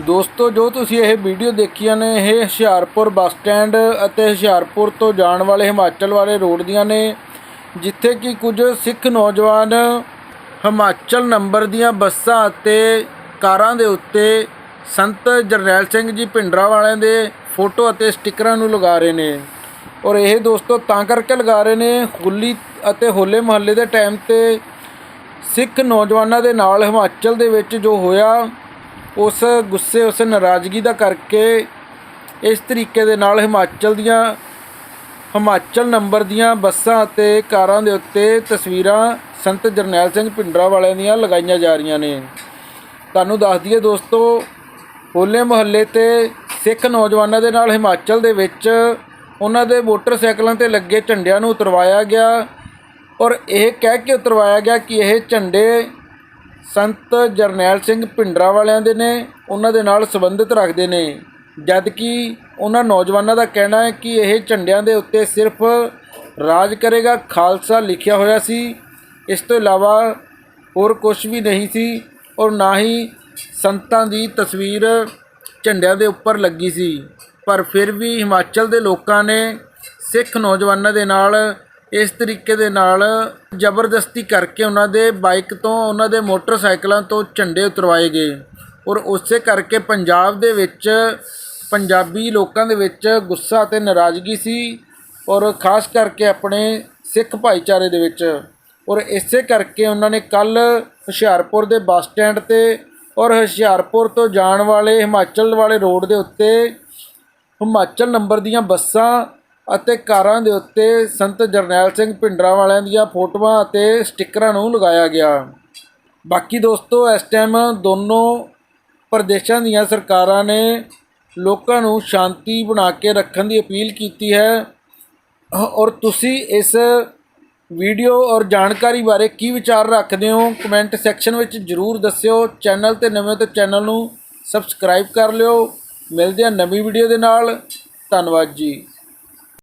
ਦੋਸਤੋ, ਜੋ ਤੁਸੀਂ ਇਹ ਵੀਡੀਓ ਦੇਖੀਆਂ ਨੇ, ਇਹ ਹੁਸ਼ਿਆਰਪੁਰ ਬੱਸ ਸਟੈਂਡ ਅਤੇ ਹੁਸ਼ਿਆਰਪੁਰ ਤੋਂ ਜਾਣ ਵਾਲੇ ਹਿਮਾਚਲ ਵਾਲੇ ਰੋਡ ਦੀਆਂ ਨੇ, ਜਿੱਥੇ ਕਿ ਕੁਝ ਸਿੱਖ ਨੌਜਵਾਨ ਹਿਮਾਚਲ ਨੰਬਰ ਦੀਆਂ ਬੱਸਾਂ ਅਤੇ ਕਾਰਾਂ ਦੇ ਉੱਤੇ ਸੰਤ ਜਰਨੈਲ ਸਿੰਘ ਜੀ ਭਿੰਡਰਾਂ ਵਾਲਿਆਂ ਦੇ ਫੋਟੋ ਅਤੇ ਸਟickਰਾਂ ਨੂੰ ਲਗਾ ਰਹੇ ਨੇ। ਔਰ ਇਹ ਦੋਸਤੋ ਤਾਂ ਕਰਕੇ ਲਗਾ ਰਹੇ ਨੇ ਹੋਲੀ ਅਤੇ ਹੋਲੇ ਮਹੱਲੇ ਦੇ ਟਾਈਮ ਤੇ ਸਿੱਖ ਨੌਜਵਾਨਾਂ ਦੇ ਨਾਲ ਹਿਮਾਚਲ ਦੇ ਵਿੱਚ ਜੋ ਹੋਇਆ, ਉਸ ਗੁੱਸੇ, ਉਸ ਨਾਰਾਜ਼ਗੀ ਦਾ ਕਰਕੇ ਇਸ ਤਰੀਕੇ ਦੇ ਨਾਲ ਹਿਮਾਚਲ ਦੀਆਂ, ਹਿਮਾਚਲ ਨੰਬਰ ਦੀਆਂ ਬੱਸਾਂ ਅਤੇ ਕਾਰਾਂ ਦੇ ਉੱਤੇ ਤਸਵੀਰਾਂ ਸੰਤ ਜਰਨੈਲ ਸਿੰਘ ਭਿੰਡਰਾਂ ਵਾਲਿਆਂ ਦੀਆਂ ਲਗਾਈਆਂ ਜਾ ਰਹੀਆਂ ਨੇ। ਤੁਹਾਨੂੰ ਦੱਸ ਦਈਏ ਦੋਸਤੋ ਹੋਲੇ ਮਹੱਲੇ ਤੇ ਸਿੱਖ ਨੌਜਵਾਨਾਂ ਦੇ ਨਾਲ ਹਿਮਾਚਲ ਦੇ ਵਿੱਚ ਉਹਨਾਂ ਦੇ ਮੋਟਰਸਾਈਕਲਾਂ ਤੇ ਲੱਗੇ ਝੰਡਿਆਂ ਨੂੰ ਉਤਰਵਾਇਆ ਗਿਆ ਔਰ ਇਹ ਕਹਿ ਕੇ ਉਤਰਵਾਇਆ ਗਿਆ ਕਿ ਇਹ ਝੰਡੇ ਸੰਤ ਜਰਨੈਲ ਸਿੰਘ ਭਿੰਡਰਾਂ ਵਾਲਿਆਂ ਦੇ ਨੇ, ਉਹਨਾਂ ਦੇ ਨਾਲ ਸੰਬੰਧਿਤ ਰੱਖਦੇ ਨੇ। ਜਦ ਕਿ ਉਹਨਾਂ ਨੌਜਵਾਨਾਂ ਦਾ ਕਹਿਣਾ ਹੈ ਕਿ ਇਹ ਝੰਡਿਆਂ ਦੇ ਉੱਤੇ ਸਿਰਫ ਰਾਜ ਕਰੇਗਾ, ਖਾਲਸਾ ਲਿਖਿਆ ਹੋਇਆ ਸੀ। ਇਸ ਤੋਂ ਇਲਾਵਾ ਹੋਰ ਕੁਝ ਵੀ ਨਹੀਂ ਸੀ ਔਰ ਨਾ ਹੀ ਸੰਤਾਂ ਦੀ ਤਸਵੀਰ ਝੰਡਿਆਂ ਦੇ ਉੱਪਰ ਲੱਗੀ ਸੀ, ਪਰ ਫਿਰ ਵੀ ਹਿਮਾਚਲ ਦੇ ਲੋਕਾਂ ਨੇ ਸਿੱਖ ਨੌਜਵਾਨਾਂ ਦੇ ਨਾਲ ਇਸ ਤਰੀਕੇ ਦੇ ਨਾਲ ਜ਼ਬਰਦਸਤੀ ਕਰਕੇ ਉਹਨਾਂ ਦੇ ਬਾਈਕ ਤੋਂ, ਉਹਨਾਂ ਦੇ ਮੋਟਰਸਾਈਕਲਾਂ ਤੋਂ ਝੰਡੇ ਉਤਰਵਾਏ ਗਏ। ਔਰ ਉਸੇ ਕਰਕੇ ਪੰਜਾਬ ਦੇ ਵਿੱਚ, ਪੰਜਾਬੀ ਲੋਕਾਂ ਦੇ ਵਿੱਚ ਗੁੱਸਾ ਅਤੇ ਨਾਰਾਜ਼ਗੀ ਸੀ ਔਰ ਖਾਸ ਕਰਕੇ ਆਪਣੇ ਸਿੱਖ ਭਾਈਚਾਰੇ ਦੇ ਵਿੱਚ। ਔਰ ਇਸੇ ਕਰਕੇ ਉਹਨਾਂ ਨੇ ਕੱਲ ਹੁਸ਼ਿਆਰਪੁਰ ਦੇ ਬੱਸ ਸਟੈਂਡ ਤੇ ਔਰ ਹੁਸ਼ਿਆਰਪੁਰ ਤੋਂ ਜਾਣ ਵਾਲੇ ਹਿਮਾਚਲ ਵਾਲੇ ਰੋਡ ਦੇ ਉੱਤੇ ਹਿਮਾਚਲ ਨੰਬਰ ਦੀਆਂ ਬੱਸਾਂ ਅਤੇ ਕਾਰਾਂ ਦੇ ਉੱਤੇ ਸੰਤ ਜਰਨੈਲ ਸਿੰਘ ਭਿੰਡਰਾਂ ਵਾਲਿਆਂ ਦੀਆਂ ਫੋਟੋਆਂ ਅਤੇ ਸਟickਰਾਂ ਨੂੰ ਲਗਾਇਆ ਗਿਆ। ਬਾਕੀ ਦੋਸਤੋ, ਇਸ ਟਾਈਮ ਦੋਨੋਂ ਪ੍ਰਦੇਸ਼ਾਂ ਦੀਆਂ ਸਰਕਾਰਾਂ ਨੇ ਲੋਕਾਂ ਨੂੰ ਸ਼ਾਂਤੀ ਬਣਾ ਕੇ ਰੱਖਣ ਦੀ ਅਪੀਲ ਕੀਤੀ ਹੈ। ਔਰ ਤੁਸੀਂ ਇਸ ਵੀਡੀਓ ਔਰ ਜਾਣਕਾਰੀ ਬਾਰੇ ਕੀ ਵਿਚਾਰ ਰੱਖਦੇ ਹੋ ਕਮੈਂਟ ਸੈਕਸ਼ਨ ਵਿੱਚ ਜਰੂਰ ਦੱਸਿਓ। ਚੈਨਲ ਤੇ ਨਵੇਂ ਤੋਂ ਚੈਨਲ ਨੂੰ ਸਬਸਕ੍ਰਾਈਬ ਕਰ ਲਿਓ। ਮਿਲਦੇ ਹਾਂ ਨਵੀਂ ਵੀਡੀਓ ਦੇ ਨਾਲ। ਧੰਨਵਾਦ ਜੀ।